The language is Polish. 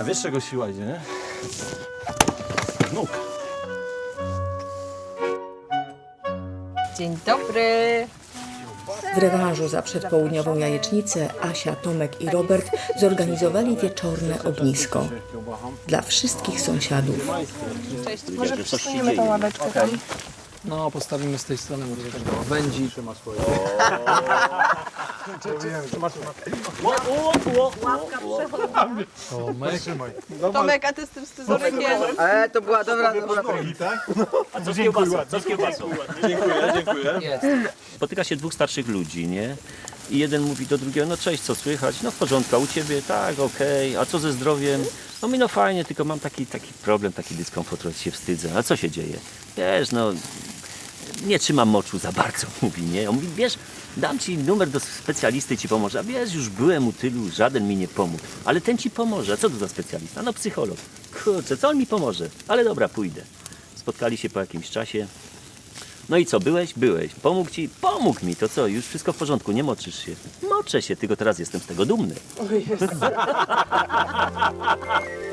A wiesz czego siła idzie, nie? Nóg. Dzień dobry. W rewanżu za przedpołudniową jajecznicę Asia, Tomek i Robert zorganizowali wieczorne ognisko dla wszystkich sąsiadów. Cześć. Może przysuniemy tą ławeczkę tam? No, postawimy z tej strony, może tego wędzi. Tomek. Tomek, a ty z tym scyzorykiem? E, to była dobra, dobra. A co z kiełbasą? Co z kiełbasą? Dziękuję, dziękuję. Jest. Spotyka się dwóch starszych ludzi, nie? I jeden mówi do drugiego, no cześć, co słychać? No w porządku, a u ciebie? Tak, okej. A co ze zdrowiem? No mi no fajnie, tylko mam taki, taki problem, taki dyskomfort, trochę się wstydzę. A co się dzieje? Wiesz, no nie trzymam moczu za bardzo, mówi, nie? On mówi, wiesz, dam ci numer do specjalisty, ci pomoże. A wiesz, już byłem u tylu, żaden mi nie pomógł. Ale ten ci pomoże. A co to za specjalista? No psycholog. Kurczę, co on mi pomoże? Ale dobra, pójdę. Spotkali się po jakimś czasie. No i co, byłeś? Byłeś. Pomógł ci? Pomógł mi. To co, już wszystko w porządku, nie moczysz się. Moczę się, tylko teraz jestem z tego dumny.